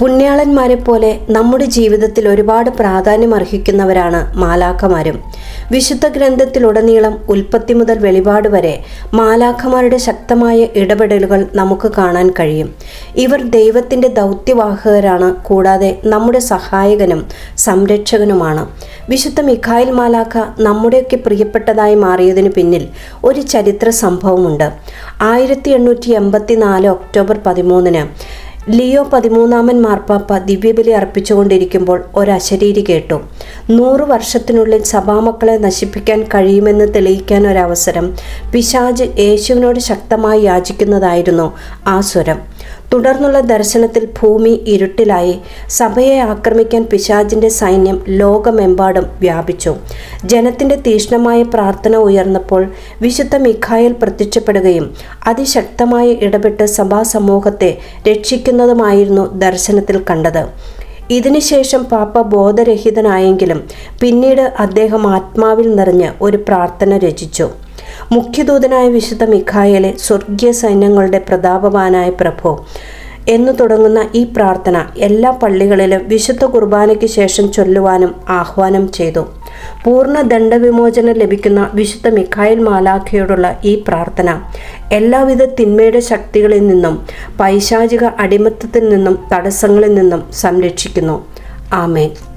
പുണ്യാളന്മാരെ പോലെ നമ്മുടെ ജീവിതത്തിൽ ഒരുപാട് പ്രാധാന്യം അർഹിക്കുന്നവരാണ് മാലാഖമാരും. വിശുദ്ധ ഗ്രന്ഥത്തിലുടനീളം ഉൽപ്പത്തി മുതൽ വെളിപാട് വരെ മാലാഖമാരുടെ ശക്തമായ ഇടപെടലുകൾ നമുക്ക് കാണാൻ കഴിയും. ഇവർ ദൈവത്തിന്റെ ദൗത്യവാഹകരാണ് കൂടാതെ നമ്മുടെ സഹായകനും സംരക്ഷകനുമാണ്. വിശുദ്ധ മിഖായിൽ മാലാഖ നമ്മുടെയൊക്കെ പ്രിയപ്പെട്ടതായി മാറിയതിനു പിന്നിൽ ഒരു ചരിത്ര സംഭവമുണ്ട്. ആയിരത്തി എണ്ണൂറ്റി എൺപത്തി നാല് ഒക്ടോബർ പതിമൂന്നിന് ലിയോ പതിമൂന്നാമൻ മാർപ്പാപ്പ ദിവ്യബലി അർപ്പിച്ചുകൊണ്ടിരിക്കുമ്പോൾ ഒരശരീരി കേട്ടു. നൂറ് വർഷത്തിനുള്ളിൽ സഭാമക്കളെ നശിപ്പിക്കാൻ കഴിയുമെന്ന് തെളിയിക്കാൻ ഒരവസരം. പിശാജ് യേശുവിനോട് ശക്തമായി യാചിക്കുന്നതായിരുന്നു ആ സ്വരം. തുടർന്നുള്ള ദർശനത്തിൽ ഭൂമി ഇരുട്ടിലായി. സഭയെ ആക്രമിക്കാൻ പിശാജിന്റെ സൈന്യം ലോകമെമ്പാടും വ്യാപിച്ചു. ജനത്തിന്റെ തീഷ്ണമായ പ്രാർത്ഥന ഉയർന്നപ്പോൾ വിശുദ്ധ മിഖായൽ പ്രത്യക്ഷപ്പെടുകയും അതിശക്തമായി ഇടപെട്ട് സഭാ സമൂഹത്തെ രക്ഷിക്കുന്നതുമായിരുന്നു ദർശനത്തിൽ കണ്ടത്. ഇതിനുശേഷം പാപ്പ ബോധരഹിതനായെങ്കിലും പിന്നീട് അദ്ദേഹം ആത്മാവിൽ നിറഞ്ഞ് ഒരു പ്രാർത്ഥന രചിച്ചു. മുഖ്യദൂതനായ വിശുദ്ധ മിഖായലെ സ്വർഗീയ സൈന്യങ്ങളുടെ പ്രതാപവാനായ പ്രഭോ എന്നു തുടങ്ങുന്ന ഈ പ്രാർത്ഥന എല്ലാ പള്ളികളിലും വിശുദ്ധ കുർബാനയ്ക്ക് ശേഷം ചൊല്ലുവാനും ആഹ്വാനം ചെയ്തു. പൂർണ ദണ്ഡവിമോചനം ലഭിക്കുന്ന വിശുദ്ധ മിഖായിൽ മാലാഖയോടുള്ള ഈ പ്രാർത്ഥന എല്ലാവിധ തിന്മയുടെ ശക്തികളിൽ നിന്നും പൈശാചിക അടിമത്തത്തിൽ നിന്നും തടസ്സങ്ങളിൽ നിന്നും സംരക്ഷിക്കുന്നു. ആമേൻ.